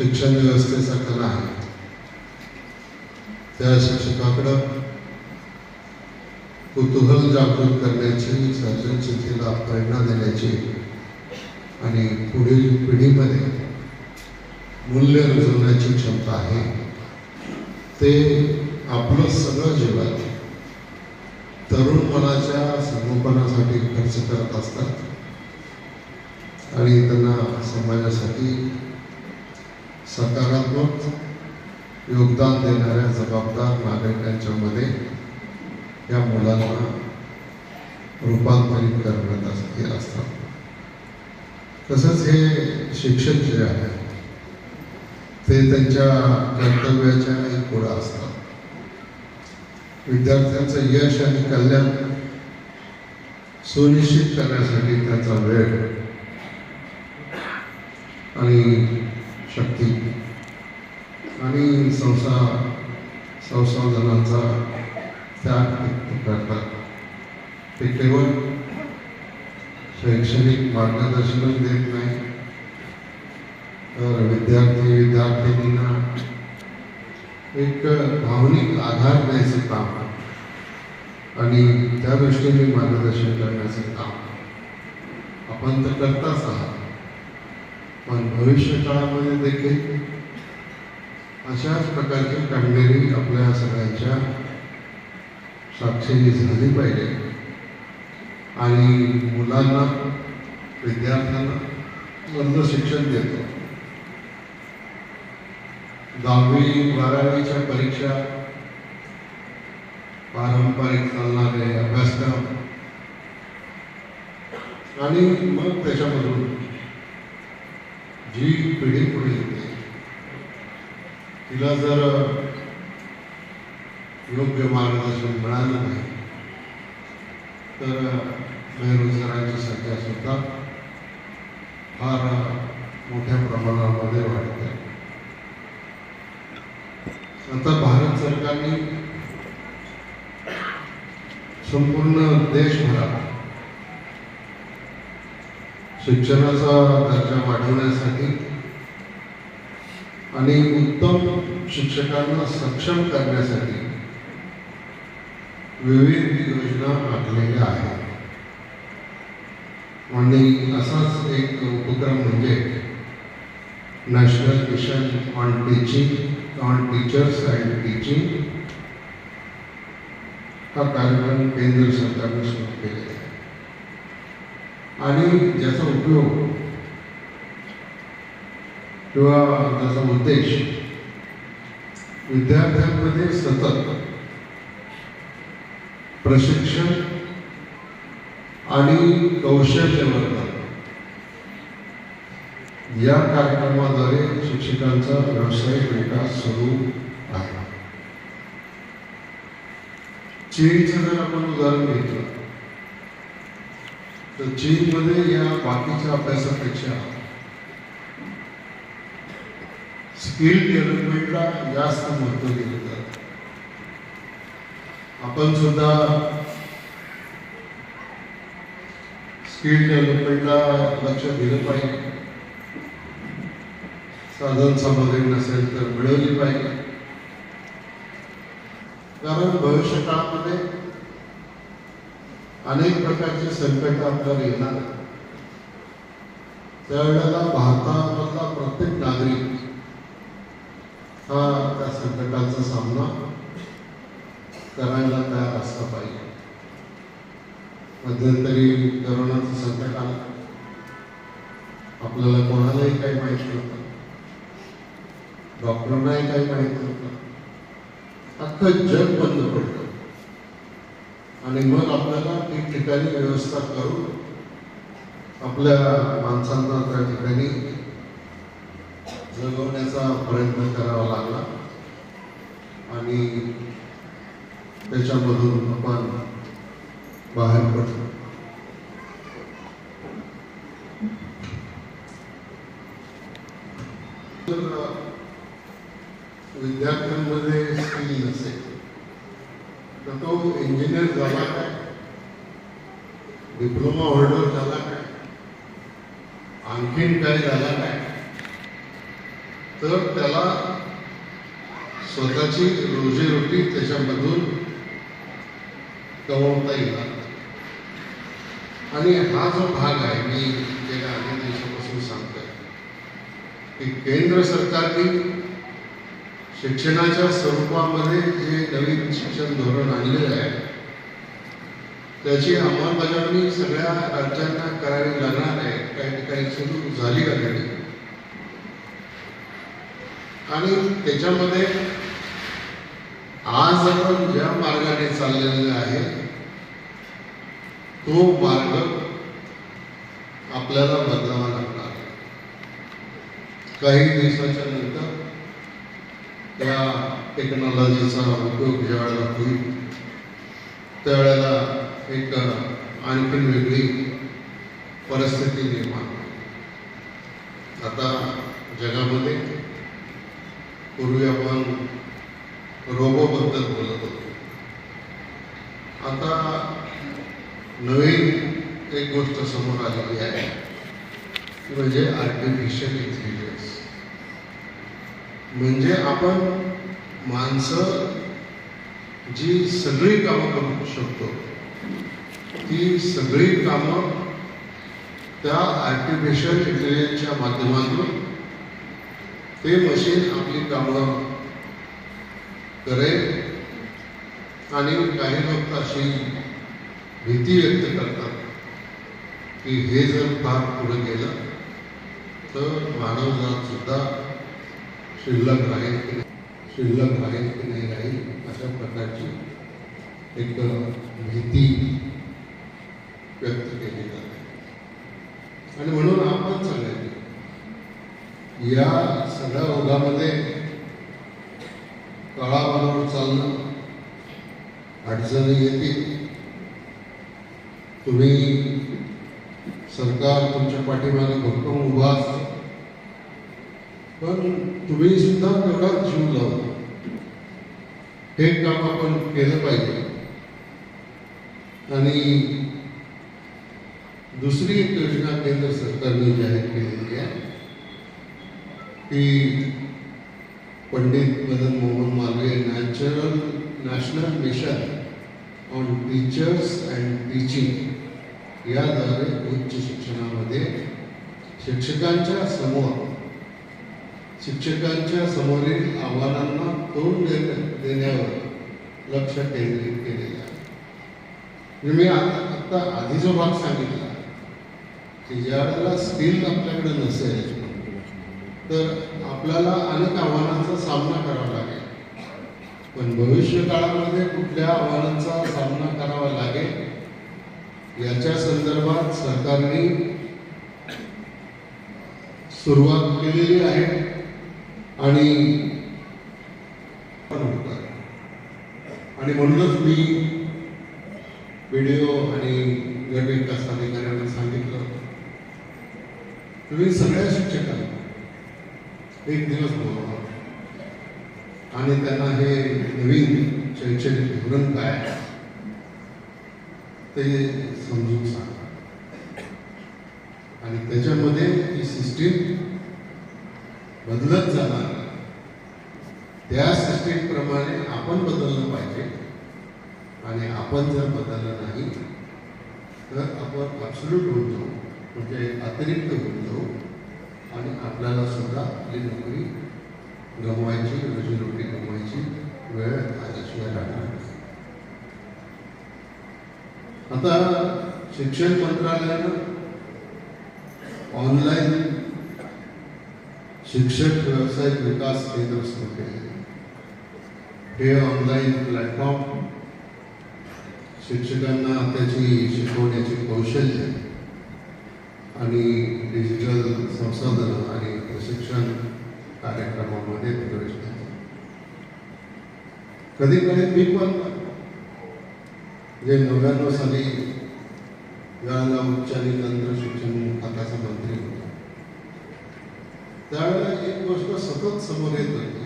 शिक्षण व्यवस्थेचा कला आहे त्या शिक्षकाकडं कुतूहल जागृत करण्याची सर्जनशीलतेला प्रेरणा देण्याची आणि पुढील पिढीमध्ये मूल्य रुजवण्याची क्षमता आहे. ते आपलं सगळं जीवन तरुण मनाच्या संगोपनासाठी खर्च करत असतात. आणि त्यांना समाजासाठी सकारात्मक योगदान देणाऱ्या जबाबदार नागरिकांच्यामध्ये या मुलांना रूपांतरित करण्यात अस- असतात तसंच हे शिक्षक जे आहे ते त्यांच्या कर्तव्याच्या पुढं असतात. विद्यार्थ्यांचं यश आणि कल्याण सुनिश्चित करण्यासाठी त्यांचा वेळ आणि शक्ती. आणि संसार संसाधनांचा त्याग करतात. ते केवळ शैक्षणिक मार्गदर्शनच देत नाही तर विद्यार्थी विद्यार्थिनींना एक भावनिक आधार द्यायचं काम. आणि त्या दृष्टीने मार्गदर्शन करण्याचं काम आपण तर करताच आहात. पण भविष्य काळामध्ये देखील अशाच प्रकारची कामगिरी आपल्या सगळ्यांच्या साक्षीने झाली पाहिजे. आणि मुलांना विद्यार्थ्यांना मधलं शिक्षण देतो. दहावी बारावीच्या परीक्षा पारंपरिक चालणारे अभ्यासक्रम. आणि मग त्याच्यामधून जी पिढी पुढे येते तिला जर योग्य मार्गदर्शन मिळालं नाही तर बेरोजगारांची संख्या सुद्धा फार मोठ्या प्रमाणामध्ये वाढते. आता भारत सरकारने संपूर्ण देशभरात शिक्षणाचा दर्जा वाढवण्यासाठी आणि उत्तम शिक्षकांना सक्षम करण्यासाठी विविध योजना आखलेल्या आहेत. आणि असाच एक उपक्रम म्हणजे national mission on teaching on teachers and teaching हा कार्यक्रम केंद्र सरकारने सुरू केलेला आहे. आणि ज्याचा उपयोग किंवा त्याचा उद्देश विद्यार्थ्यांमध्ये सतत प्रशिक्षण आणि कौशल्य वर्धन या कार्यक्रमाद्वारे शिक्षकांचा व्यावसायिक विकास सुरू आहे. चीनचं जर आपण उदाहरण घेतलं तर चीनमध्ये या बाकीच्या अभ्यासापेक्षा स्किल डेव्हलपमेंटला जास्त महत्त्व दिलं जातं. आपण सुद्धा स्किल डेव्हलपमेंटला लक्ष दिलं पाहिजे. साधन सामग्री नसेल तर मिळवली पाहिजे. कारण भविष्य काळामध्ये अनेक प्रकारचे संकट आपल्याला येणार त्यावेळेला भारतामधला प्रत्येक नागरिक हा त्या संकटाचा सामना करायला तयार असला पाहिजे. मध्यंतरी करोनाचं संकट आलं. आपल्याला कोणालाही काही माहीत नव्हतं. डॉक्टरांनाही काही माहीत नव्हतं. अख्खं जग बंद पडलं. आणि मग आपल्याला ठिकठिकाणी व्यवस्था करून आपल्या माणसांना त्या ठिकाणी जगवण्याचा प्रयत्न करावा लागला. आणि त्याच्यामधून आपण बाहेर पडलो. विद्यार्थ्यांमध्ये स्किल नसेल. इंजिनियर झाला काय? डिप्लोमा होल्डर झाला काय? आणखीन काय झाला काय? तर त्याला स्वतःची रोजीरोटी त्याच्यामधून कमवता येणार आणि हा जो भाग आहे मी गेल्या अनेक दिवसापासून सांगतोय की केंद्र सरकारने शिक्षणाच्या स्वरूपामध्ये जे नवीन शिक्षण धोरण आणलेलं आहे. त्याची अंमलबजावणी सगळ्या राज्यांना करावी लागणार आहे. काही ठिकाणी सुरू झाली आणि त्याच्यामध्ये आज आपण ज्या मार्गाने चाललेले आहे तो मार्ग आपल्याला बदलावा लागणार. काही दिवसाच्या नंतर त्या टेक्नॉलॉजीचा उपयोग ज्या वेळेला होईल त्यावेळेला एक आणखीन वेगळी परिस्थिती निर्माण होईल. आता जगामध्ये पूर्वी आपण रोबोबद्दल बोलत होतो आता नवीन एक गोष्ट समोर आलेली आहे म्हणजे आर्टिफिशियल इंटेलिजन्स म्हणजे आपण माणसं जी सगळी कामं करू शकतो ती सगळी कामं त्या आर्टिफिशियल इंटेलिजन्सच्या माध्यमातून ते मशीन आपली कामं करेल आणि काही लोक अशी भीती व्यक्त करतात की हे जर फार पुढे गेलं तर मानवजात सुद्धा शिल्लक राहील की नाही? शिल्लक राहील की नाही राहील अशा प्रकारची एक भीती व्यक्त केली जाते. आणि म्हणून आपण सांगायचे या सगळ्या ओघामध्ये काळाबरोबर चालणं अडचणी येतील. तुम्ही सरकार तुमच्या पाठीमागे भक्कम उभा असतं. पण तुम्ही सुद्धा तेवढाच जीव लावून हे काम आपण केलं पाहिजे. आणि दुसरी एक योजना केंद्र सरकारने जाहीर केलेली आहे. की Pandit Madan Mohan Malaviya natural national mission on teachers and teaching याद्वारे उच्च शिक्षणामध्ये शिक्षकांच्या समोर शिक्षकांच्या समोरील आव्हानांना तोंड देण्या- देण्यावर लक्ष केंद्रित केलेलं आहे. मी आता आता आधी जो भाग सांगितला. की ज्या वेळेला स्किल आपल्याकडे नसेल तर आपल्याला अनेक आव्हानांचा सामना करावा लागेल. पण भविष्य काळामध्ये कुठल्या आव्हानांचा सामना करावा लागेल याच्या संदर्भात सरकारने सुरुवात केलेली आहे. आणि आणि म्हणूनच मी व्हिडिओ आणि गट विकास अधिकाऱ्यांना सांगितलं. तुम्ही सगळ्या शिक्षकांना एक दिवस बोलवा. आणि त्यांना हे नवीन शैक्षणिक धोरण काय ते समजून सांगा. आणि त्याच्यामध्ये ही सिस्टीम बदलत जाणार. त्या सिस्टीमप्रमाणे आपण बदललं पाहिजे. आणि आपण जर बदललं नाही तर आपण अब्सल्यूट होऊन जाऊ. म्हणजे अतिरिक्त होऊन जाऊ. आणि आपल्याला सुद्धा आपली नोकरी गमवायची रोजीरोटी गमवायची वेळ आल्याशिवाय राहणार नाही. आता शिक्षण मंत्रालयानं ऑनलाईन शिक्षक व्यावसायिक विकास केंद्र सुरू केले हे ऑनलाईन प्लॅटफॉर्म शिक्षकांना त्याची शिकवण्याची कौशल्य आणि डिजिटल संसाधनं आणि प्रशिक्षण कार्यक्रमामध्ये प्रवेश कधी कधी मी पण जे नव्याण्णव साली ज्यावेळेला उच्च आणि तंत्र शिक्षण खात्याचा मंत्री होता. त्यावेळेला एक गोष्ट सतत समोर येत होती.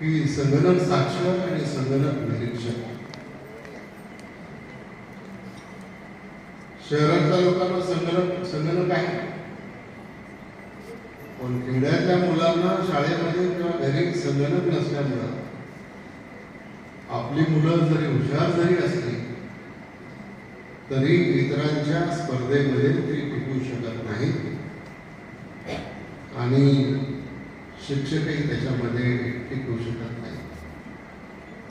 की संगणक साक्षर आणि संगणक निरीक्षक. शहरातल्या लोकांना संगणक संगणक आहे. पण खेड्यातल्या मुलांना शाळेमध्ये किंवा घरी संगणक नसल्यामुळं आपली मुलं जरी हुशार जरी असली तरी इतरांच्या स्पर्धेमध्ये ती टिकू शकत नाही आणि शिक्षकही त्याच्यामध्ये टिकू शकत नाही.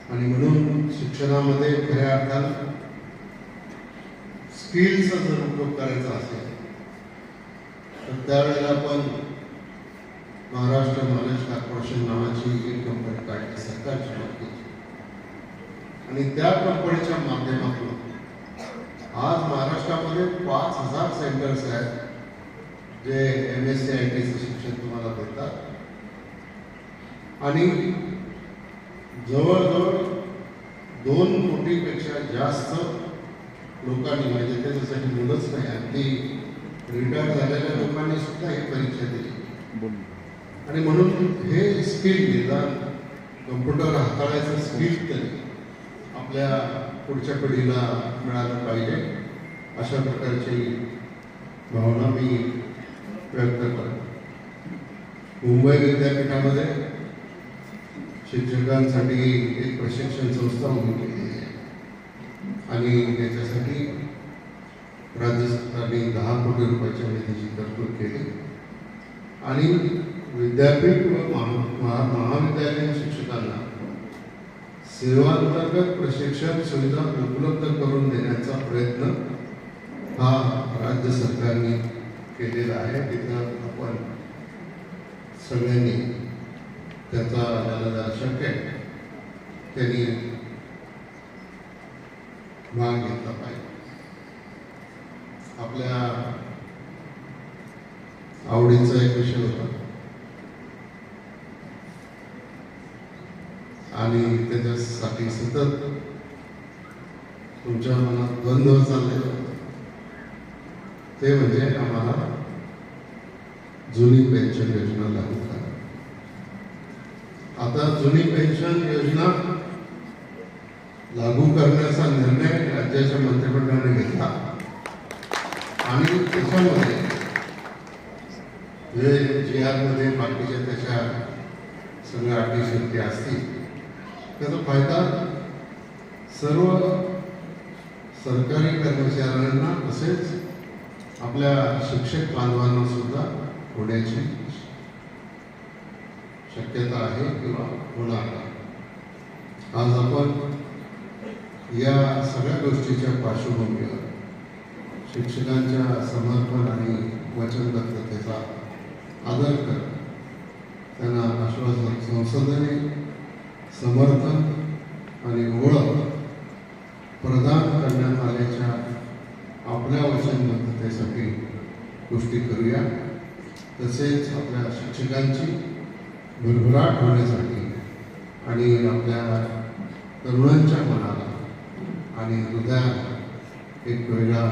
आणि म्हणून शिक्षणामध्ये खऱ्या अर्थात स्किलचा जर उपयोग करायचा असेल तर त्यावेळेला आपण महाराष्ट्र नॉलेज कॉर्पोरेशन नावाची एक कंपनी काढली सरकारच्या बाबतीत आणि त्या कंपनीच्या माध्यमातून आज महाराष्ट्रामध्ये पाच हजार सेंटर्स आहेत जे एम एस सी आय टीचं शिक्षण तुम्हाला देतात. आणि जवळजवळ दोन कोटीपेक्षा जास्त लोकांनी म्हणजे त्याच्यासाठी मुलंच नाही अगदी रिटायर झालेल्या लोकांनी सुद्धा ही परीक्षा दिली. आणि म्हणून हे स्किल निदान कम्प्युटर हाताळायचं स्किल तरी आपल्या पुढच्या पिढीला मिळालं पाहिजे अशा प्रकारची भावना मी व्यक्त करतो. मुंबई विद्यापीठामध्ये शिक्षकांसाठी एक प्रशिक्षण संस्था उभी केली आहे. आणि त्याच्यासाठी राज्य सरकारने दहा कोटी रुपयाच्या निधीची तरतूद केली. आणि विद्यापीठ व महा महा- महाविद्यालयीन शिक्षकांना सेवांतर्गत प्रशिक्षण सुविधा उपलब्ध करून देण्याचा प्रयत्न हा राज्य सरकारने केलेला आहे. तिथं आपण सगळ्यांनी त्याचा जरा शक्य आहे त्यांनी भाग घेतला पाहिजे. आपल्या आवडीचा एक विषय होता. आणि त्याच्यासाठी सतत तुमच्या मनात द्वंद्व चाललेलं ते म्हणजे आम्हाला जुनी पेन्शन योजना लागू आता जुनी पेन्शन योजना लागू करण्याचा निर्णय राज्याच्या मंत्रिमंडळाने घेतला. आणि त्याच्यामध्ये जे जी आरमध्ये बाकीच्या त्याच्या सगळ्या अटी शक्ती असतील त्याचा फायदा सर्व सरकारी कर्मचाऱ्यांना तसेच आपल्या शिक्षक बांधवांना सुद्धा होण्याची शक्यता आहे किंवा होणार आहे आज आपण या सगळ्या गोष्टीच्या पार्श्वभूमीवर शिक्षकांच्या समर्पण आणि वचनबद्धतेचा आदर कर त्यांना आश्वासन संसदेने समर्थन आणि ओळख प्रदान करण्यात आल्याच्या आपल्या वचनबद्धतेसाठी गोष्टी करूया. तसेच आपल्या शिक्षकांची भरभराट होण्यासाठी आणि आपल्या तरुणांच्या मनाला आणि हृदयाला एक वेगळा